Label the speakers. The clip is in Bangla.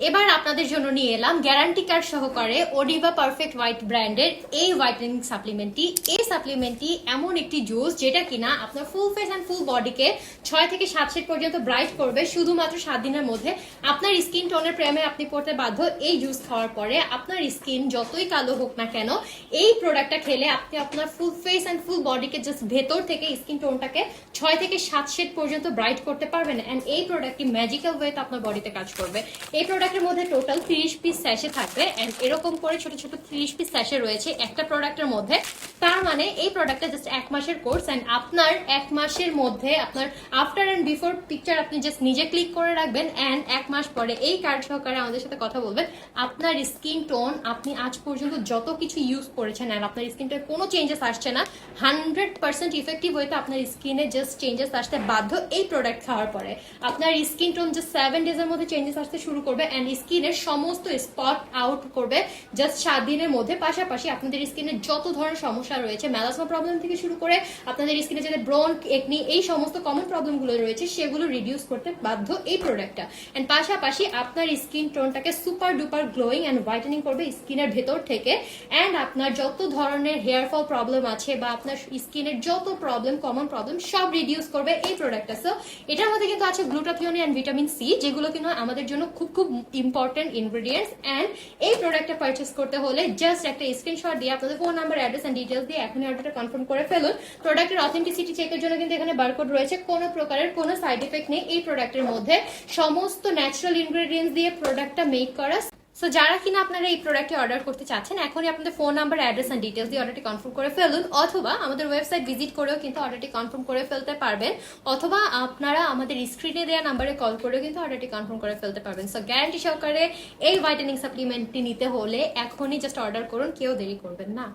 Speaker 1: এবার আপনাদের জন্য নিয়ে এলাম গ্যারান্টি কার্ড সহকারে ওডিভা পারফেক্ট হোয়াইট ব্র্যান্ডের এই হোয়াইটেনিং সাপ্লিমেন্টটি এই সাপ্লিমেন্টটি এমন একটি জুস যেটা কিনা আপনার ফুল ফেস অ্যান্ড ফুল বডিকে ছয় থেকে সাত শেড পর্যন্ত ব্রাইট করবে। শুধুমাত্র সাত দিনের মধ্যে আপনার স্কিন টোনের প্রেমে আপনি পড়তে বাধ্য এই জুস খাওয়ার পরে আপনার স্কিন যতই কালো হোক না কেন, এই প্রোডাক্টটা খেলে আপনি আপনার ফুল ফেস অ্যান্ড ফুল বডিকে জাস্ট ভেতর থেকে স্কিন টোনটাকে ছয় থেকে সাত শেড পর্যন্ত ব্রাইট করতে পারবেন। অ্যান্ড এই প্রোডাক্টটি ম্যাজিক্যাল ওয়েতে আপনার বডিতে কাজ করবে। এই প্রোডাক্টের মধ্যে টোটাল তিরিশ পিস স্যাশে থাকবে অ্যান্ড এরকম করে ছোট ছোট তিরিশ পিস স্যাশে রয়েছে একটা প্রোডাক্টের মধ্যে। তার মানে এই প্রোডাক্টটা জাস্ট এক মাসের কোর্স অ্যান্ড আপনার এক মাসের মধ্যে আপনার আফটার অ্যান্ড বিফোর পিকচার আপনি জাস্ট নিজে ক্লিক করে রাখবেন অ্যান্ড এক মাস পরে এই কার্ড সহকারে আমাদের সাথে কথা বলবেন। আপনার স্কিন টোন আপনি আজ পর্যন্ত যত কিছু ইউজ করেছেন অ্যান্ড আপনার স্কিনটার কোনো চেঞ্জেস আসছে না হান্ড্রেড পার্সেন্ট ইফেক্টিভ হইতে আপনার স্কিনে জাস্ট চেঞ্জেস আসতে বাধ্য এই প্রোডাক্ট খাওয়ার পরে। আপনার স্কিন টোন জাস্ট সেভেন ডেজের মধ্যে চেঞ্জেস আসতে শুরু করবে অ্যান্ড স্কিনের সমস্ত স্পট আউট করবে জাস্ট সাত দিনের মধ্যে। পাশাপাশি আপনাদের স্কিনের যত ধরনের সমস্যা রয়েছে। ম্যালাসমা প্রবলেম থেকে শুরু করে আপনাদের স্কিনে যাতে ব্রন একনি এই সমস্ত কমন প্রবলেমগুলো রয়েছে, সেগুলো রিডিউস করতে বাধ্য এই প্রোডাক্টটা অ্যান্ড পাশাপাশি আপনার skin টোনটাকে super duper glowing and whitening করবে স্কিনের ভেতর থেকে। অ্যান্ড আপনার যত ধরনের হেয়ার ফল প্রবলেম আছে বা আপনার স্কিনের যত প্রবলেম কমন প্রবলেম সব রিডিউস করবে এই প্রোডাক্টটা সো এটার মধ্যে কিন্তু আছে গ্লুটাথিওনি অ্যান্ড ভিটামিন সি যেগুলো কিন্তু আমাদের জন্য খুব খুব ইম্পর্টেন্ট ইনগ্রেডিয়েন্টস অ্যান্ড এই প্রোডাক্টটা পারচেস করতে হলে জাস্ট একটা স্ক্রিনশট দিয়ে আপনাদের phone number address and details দিয়ে এখনই অর্ডারটা কনফার্ম করে ফেলুন। প্রোডাক্টের অথেন্টিসিটি চেকের জন্য কিন্তু এখানে বারকোড রয়েছে। কোনো প্রকারের কোনো সাইড এফেক্ট নেই এই প্রোডাক্টের মধ্যে। সমস্ত ন্যাচারাল ইনগ্রেডিয়েন্টস দিয়ে প্রোডাক্টটা মেক করা। সো যারা কিনা আপনারা এই প্রোডাক্টটি অর্ডার করতে চাচ্ছেন, এখনই আপনাদের phone number address and details দিয়ে অর্ডারটি কনফার্ম করে ফেলুন। অথবা আমাদের ওয়েবসাইট ভিজিট করেও কিন্তু অর্ডারটি কনফার্ম করে ফেলতে পারবেন। অথবা আপনারা আমাদের স্ক্রিনে দেওয়া নাম্বারে কল করেও কিন্তু অর্ডারটি কনফার্ম করে ফেলতে পারবেন। সো গ্যারান্টি সহকারে এই ভাইটানিং সাপ্লিমেন্টটি নিতে হলে এখনই জাস্ট অর্ডার করুন, কেউ দেরি করবেন না।